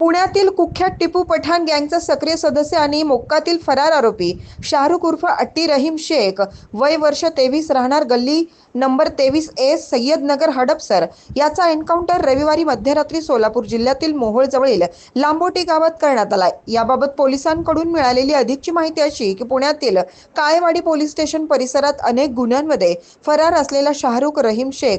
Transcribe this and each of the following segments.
पुण्यातील कुख्यात टिपू पठाण गँगचा सक्रिय सदस्य आणि मोक्कातील फरार आरोपी शाहरुख उर्फ अट्टी रहीम शेख वय वर्ष तेवीस राहणार गल्ली नंबर तेवीस ए सय्यदनगर हडपसर. याचा एन्काउंटर रविवारी मध्यरात्री सोलापूर जिल्ह्यातील मोहोळजवळील लांबोटी गावात करण्यात आलाय. याबाबत पोलिसांकडून मिळालेली अधिकची माहिती अशी की पुण्यातील काळेवाडी पोलीस स्टेशन परिसरात अनेक गुन्ह्यांमध्ये फरार असलेला शाहरुख रहीम शेख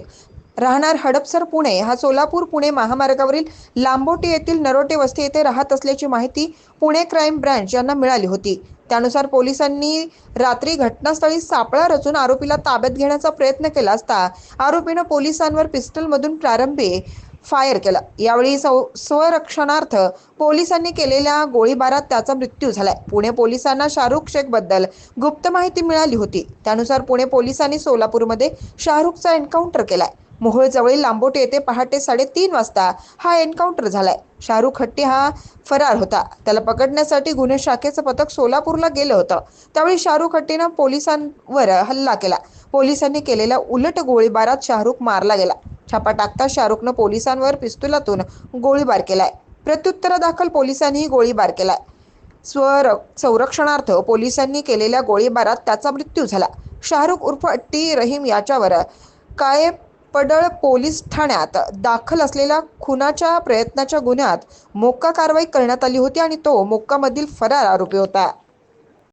राहणार हडपसर पुणे. हा सोलापूर पुणे महामार्गावरील लांबोटी येथील नरोटे वस्ती येथे राहत असल्याची माहिती पुणे क्राईम ब्रँच यांना मिळाली होती. त्यानुसार पोलिसांनी रात्री घटनास्थळी सापळा रचून आरोपीला ताब्यात घेण्याचा प्रयत्न केला असता आरोपीनं पोलिसांवर पिस्टलमधून प्रारंभी फायर केला. यावेळी स्वरक्षणार्थ पोलिसांनी केलेल्या गोळीबारात त्याचा मृत्यू झालाय. पुणे पोलिसांना शाहरुख शेखबद्दल गुप्त माहिती मिळाली होती. त्यानुसार पुणे पोलिसांनी सोलापूरमध्ये शाहरुखचा एन्काउंटर केलाय. मोहोळजवळील लांबोटे येथे पहाटे साडेतीन वाजता हा एन्काउंटर झालाय. शाहरुख हट्टी हा फरार होता. त्याला पकडण्यासाठी गुन्हे शाखेचं पथक सोलापूरला गेलं होतं. त्यावेळी शाहरुख हट्टीनं पोलिसांवर हल्ला केला. पोलिसांनी केलेल्या उलट गोळीबारात शाहरुख मारला गेला. छापा टाकता शाहरुखनं पोलिसांवर पिस्तुलातून गोळीबार केलाय. प्रत्युत्तरादाखल पोलिसांनी गोळीबार केलाय. स्वर संरक्षणार्थ पोलिसांनी केलेल्या गोळीबारात त्याचा मृत्यू झाला. शाहरुख उर्फ अट्टी रहीम याच्यावर काय पडळ पोलीस ठाण्यात दाखल असलेल्या खुनाच्या प्रयत्नाच्या गुन्ह्यात मोक्का कारवाई करण्यात आली होती आणि तो मोक्कामधील फरार आरोपी होता.